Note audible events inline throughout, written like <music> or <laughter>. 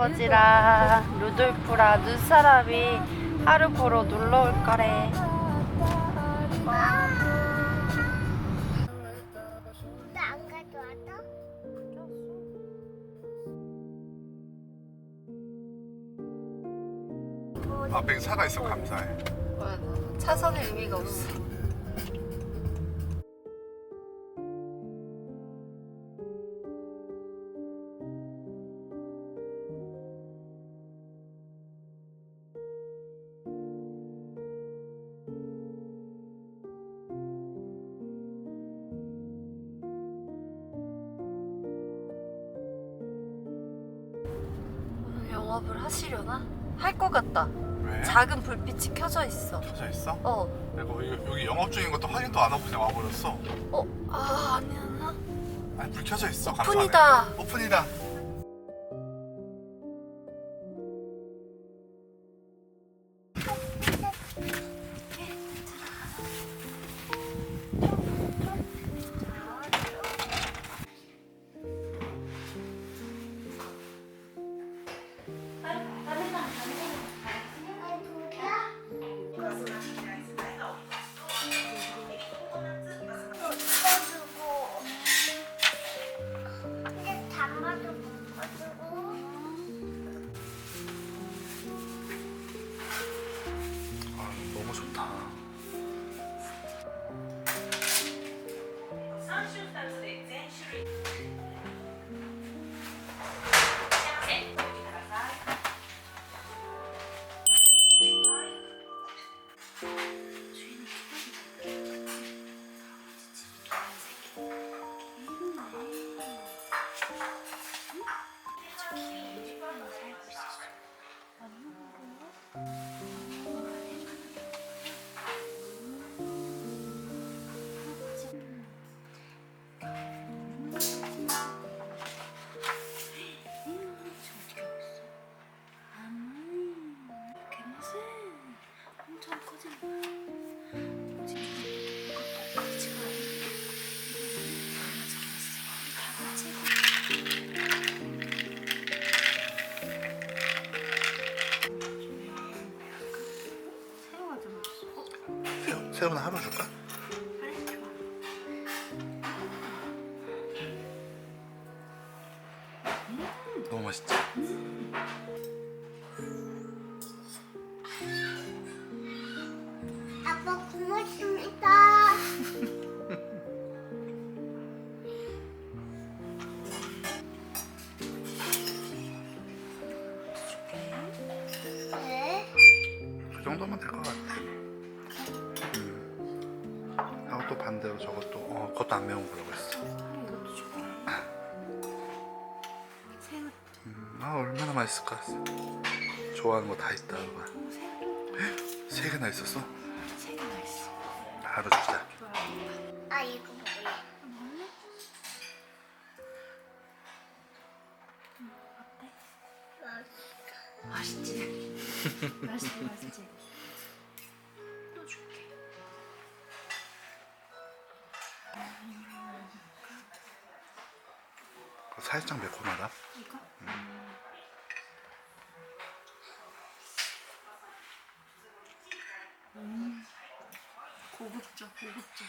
할아버지랑 루돌프랑 눈사람이 하루 보러 놀러 올 거래. 나안 가져왔어? 앞에 차가 있어 감사해. 차선의 의미가 없어. 작은 불빛이 켜져 있어. 켜져 있어? 어, 그리고 여기, 여기 영업 중인 것도 확인도 안 하고 그냥 와버렸어. 어, 아, 아니야. 아니 불 켜져 있어. 오픈이다. 오픈이다. 새우는 하루 줄까? 반대로 저것도 어 그것도 안 매운 거라고 했어. 음, 아 얼마나 맛있을까. 좋아하는 거 다 있다. 봐. 세 개나 있었어? 세 개나 있어. 하루 주자. 살짝 매콤하다. 이거? 음. 고급져, 고급져.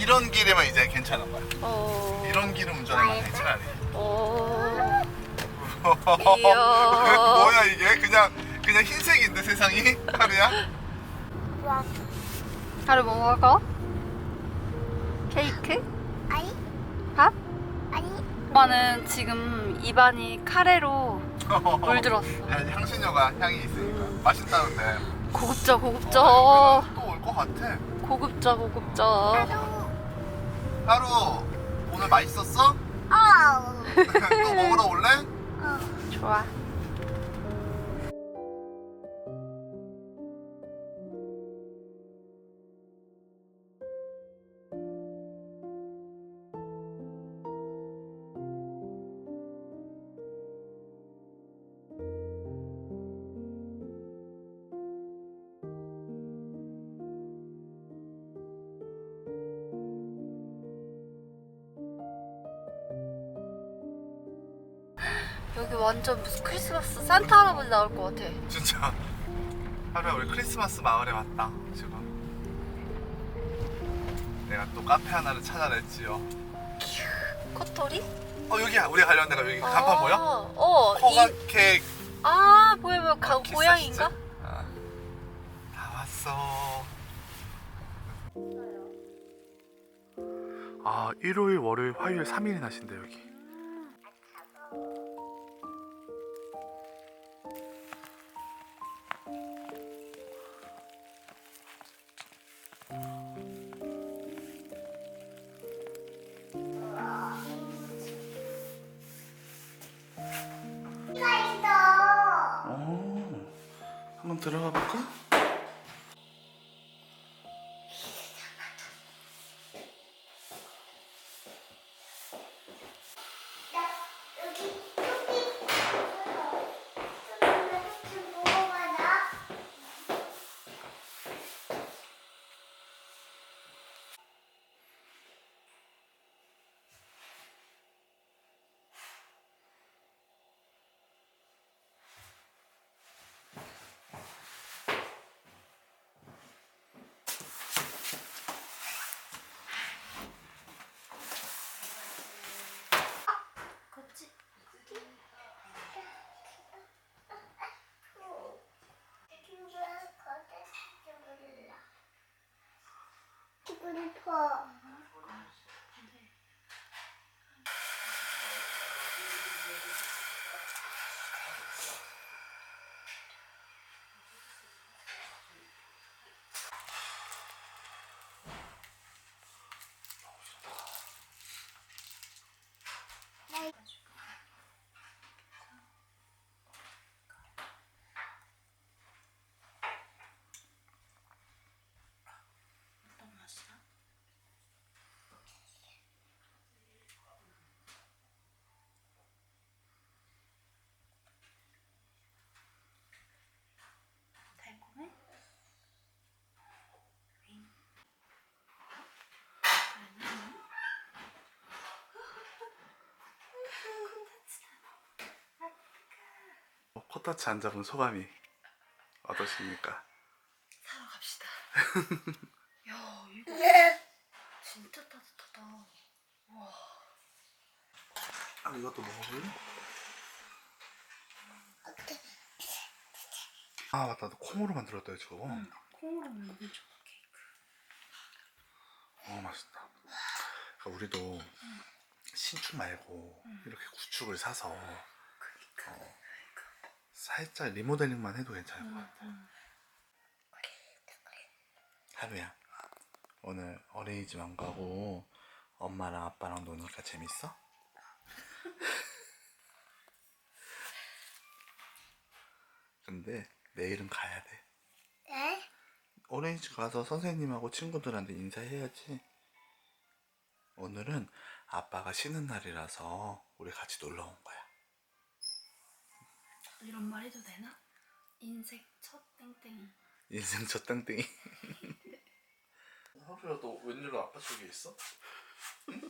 이런 길이면 이제 괜찮은 거야. 어. 이런 길은 운전하면 않아. 어. <laughs> 이야. 뭐야 이게? 그냥 그냥 흰색인데 세상이 하루야? 와 하루 뭐 먹어? 케이크? 아니 밥? 아니 오빠는 지금 입안이 카레로 <laughs> 물들었어. 야, 향신료가 향이 있으니까 맛있다는데. 고급져, 고급져. 또올 것 같아. 고급져, 고급져. 나도 하루 오늘 맛있었어? <laughs> 아우. 또 먹으러 올래? 어. 좋아. 여기 완전 무슨 크리스마스 산타 할아버지 나올 것 같아. 진짜 하루야 우리 크리스마스 마을에 왔다 지금 내가 또 카페 하나를 찾아냈지요 코토리? 어 여기야 우리 가려는 데가 여기 간판 보여? 어. 허가 이, 케이크 아 보여 보여. 가, 키스 고양인가? 아, 다 왔어 아 일요일 월요일 화요일 3일이나 하신대 여기 어, 코타치 안 잡은 소감이 어떠십니까? 사러 갑시다. <laughs> 야 이거 진짜 따뜻하다. 아 이것도 먹어볼래? 아 맞다 너 콩으로 만들었다 저거 콩으로 만든 초 케이크. 어 맛있다 그러니까 우리도 신축 말고 이렇게 구축을 사서 그니까. 어, 살짝 리모델링만 해도 괜찮을 것 같아 하루야 오늘 어린이집 안 가고 엄마랑 아빠랑 노니까 재밌어? <laughs> 근데 내일은 가야 돼 네? 어린이집 가서 선생님하고 친구들한테 인사해야지. 오늘은 아빠가 쉬는 날이라서 우리 같이 놀러 온 거야. 이런 말 해도 되나? 인생 첫 땡땡이. 인생 첫 땡땡이. 하루야 너 웬일로 아빠 쪽에 있어? 응?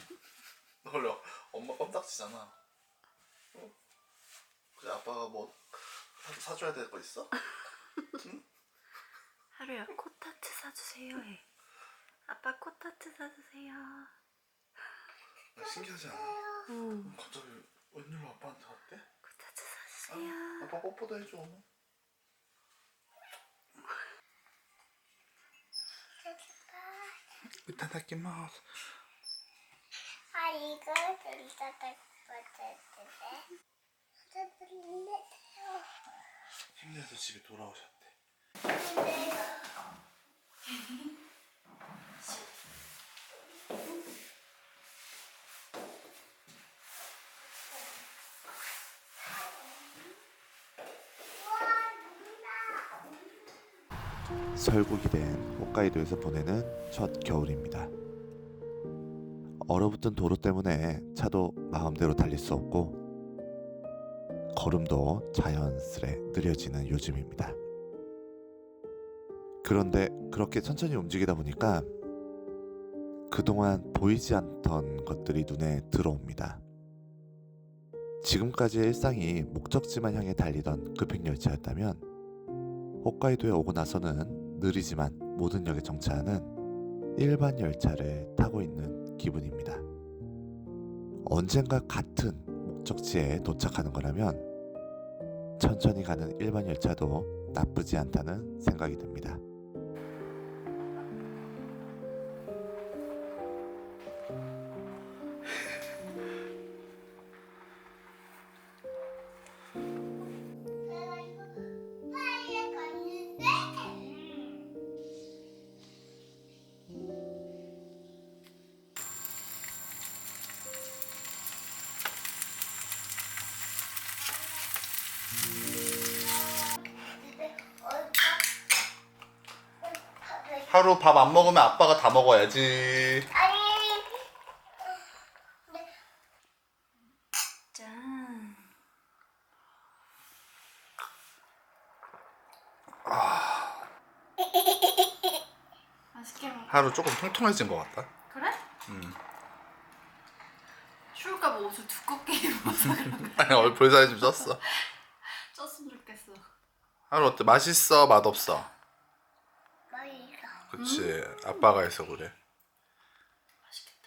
너 원래 엄마 껌딱지잖아. 어? 그래 아빠가 뭐 사- 사줘야 될 거 있어? 응? 하루야 코타츠 사주세요 해. 아빠 코타츠 사주세요. 아, 신기하지 않아? 응. 갑자기 웬일로 아빠한테 왔대? 코타츠 사주세요. 아빠 뽀뽀도 해줘. 이타다키마스. 아 이거 진짜. 맞았는데. 힘내서 집에 돌아오셨대. 근데 <laughs> 설국이 된 홋카이도에서 보내는 첫 겨울입니다. 얼어붙은 도로 때문에 차도 마음대로 달릴 수 없고 걸음도 자연스레 느려지는 요즘입니다. 그런데 그렇게 천천히 움직이다 보니까 그동안 보이지 않던 것들이 눈에 들어옵니다. 지금까지의 일상이 목적지만 향해 달리던 급행열차였다면 홋카이도에 오고 나서는 느리지만 모든 역에 정차하는 일반 열차를 타고 있는 기분입니다. 언젠가 같은 목적지에 도착하는 거라면 천천히 가는 일반 열차도 나쁘지 않다는 생각이 듭니다. 하루 밥 안 먹으면 아빠가 다 먹어야지. 아니 짠. 맛있게 먹어. 하루 조금 통통해진 것 같다. 그래? 음. 추울까 봐 옷을 두껍게 입어서 그런 아니 얼굴 볼살이 좀 쪘어. 쪘으면 좋겠어. 하루 어때? 맛있어? 맛없어? 그치. 아빠가 해서 그래.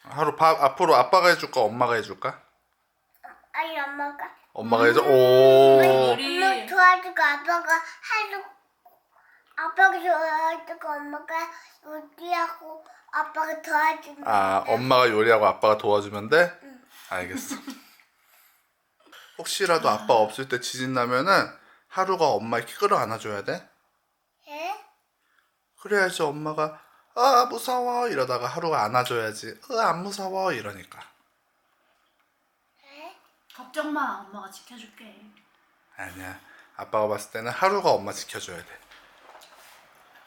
하루 밥 앞으로 아빠가 해줄까? 엄마가 해줄까? 아니 엄마가 엄마가 해줘. 오. 우리 엄마 도와주고 아빠가 하루 아빠가 도와주고 엄마가 요리하고 아빠가 도와주는 아. 엄마가 요리하고 아빠가 도와주면 돼? 알겠어. 혹시라도 아빠 없을 때 지진 나면은 하루가 엄마 이렇게 끌어 안아줘야 돼. 예? 그래야지 엄마가 아 무서워 이러다가 하루가 안아줘야지. 어안 무서워 이러니까. 예? 걱정 마. 엄마가 지켜줄게. 아니야. 아빠가 봤을 때는 하루가 엄마 지켜줘야 돼.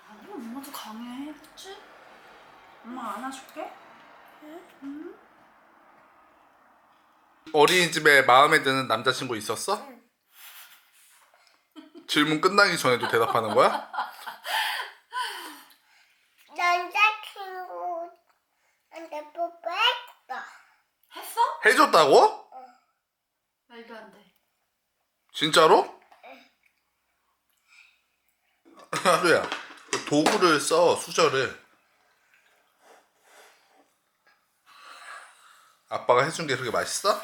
아니 엄마도 강해. 그치? 엄마 안아줄게. 어린이집에 마음에 드는 남자친구 있었어? 질문 끝나기 전에도 대답하는 거야? <laughs> 남자친구한테 뽀뽀했어. 했어? 해줬다고? 말도 안 돼. 진짜로? <laughs> 하루야 그 도구를 써 수저를 아빠가 해준 게 그렇게 맛있어?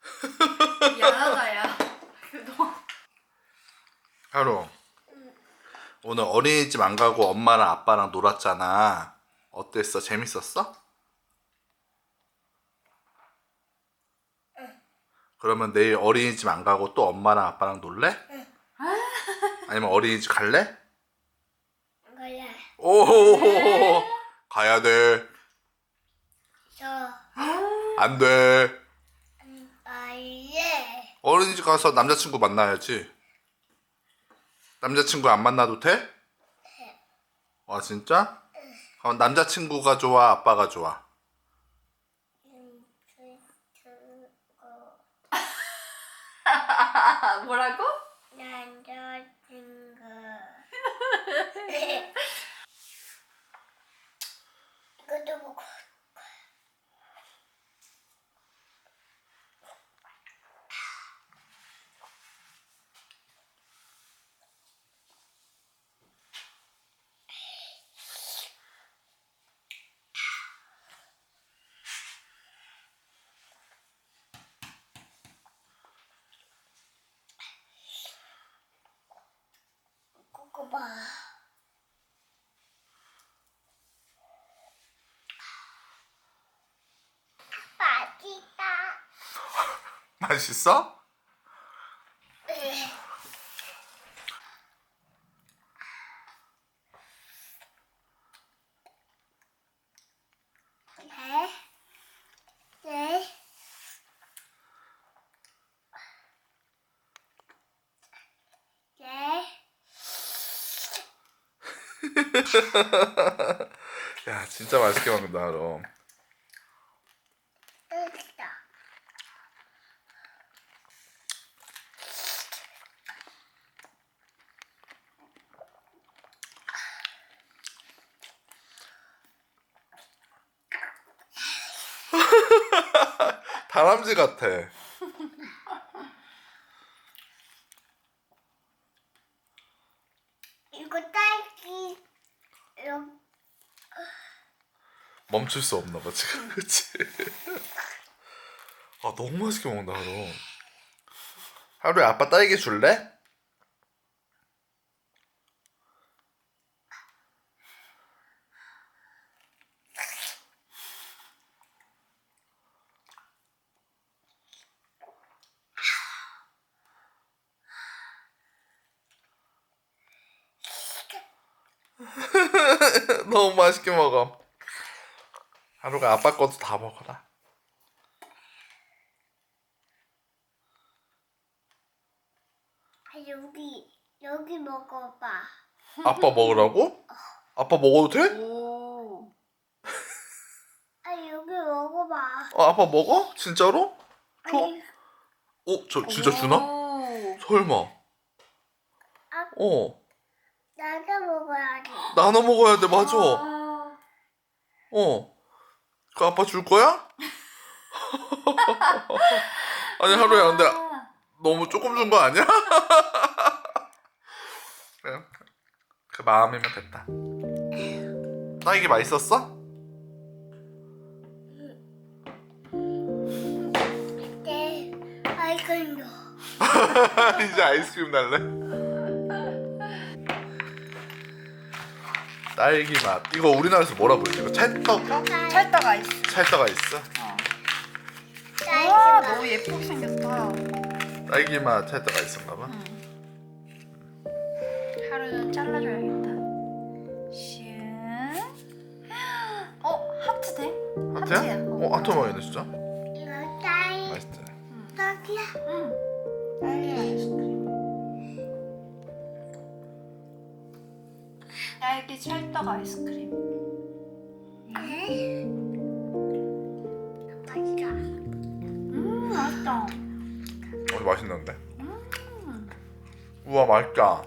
<laughs> 야하다 야. 그동안 하루 오늘 어린이집 안 가고 엄마랑 아빠랑 놀았잖아 어땠어? 재밌었어? 그러면 내일 어린이집 안 가고 또 엄마랑 아빠랑 놀래? 아니면 어린이집 갈래? 그래. 오 가야 돼. 저 안 돼. 아예 어린이집 가서 남자친구 만나야지. 남자친구 안 만나도 돼? 아 진짜? 그럼 남자친구가 좋아, 아빠가 좋아? 아, 뭐라고? <laughs> 남자친구. 이것도 보고. <laughs> <laughs> 그거 봐. 맛있다. 맛있어? 네. 네. 네. <laughs> 야 진짜 맛있게 먹는다. 됐다. <laughs> 다람쥐 같아. 이거 딸기 이렇게 멈출 수 없나 봐 지금 <laughs> 그치? 아 너무 맛있게 먹는다 하루. 하루에 아빠 딸기 줄래? 너무 맛있게 먹어. 하루가 아빠 것도 다 먹어라. 아, 여기 여기 먹어봐. 아빠 먹으라고? 아빠 먹어도 돼? 오. 아 여기 먹어봐. 어, 아빠 먹어? 진짜로? 줘? 아니, 어, 저 진짜 주나? 오. 설마. 아. 어, 나도 먹어야지. 나눠 먹어야 돼, 맞아. 아. 어. 그 아빠 줄 거야? 아니 하루야, 근데 아. 너무 조금 준 거 아니야? 그래. 그 마음이면 됐다. 딸기 맛있었어? 네. 아이고 이제 아이스크림 날래? 딸기 맛. 이거 우리나라에서 뭐라 부르지? 이거 찰떡? 찰떡 아이스. 찰떡 아이스? 딸기 와 맛. 너무 예쁘게 생겼다. 딸기 맛 찰떡 아이스인가 봐. 하루는 잘라줘야겠다. 슝. 어 하트 돼? 하트야? 하트야. 어, 하트 맛이네 진짜. 이거 딸기 맛있지. 딸기야. 응. 딸기 아이스크림. 딸기 찰떡 아이스크림. 네. 맛있다. 음 맛있다. 어, 맛있는데. 우와 맛있다.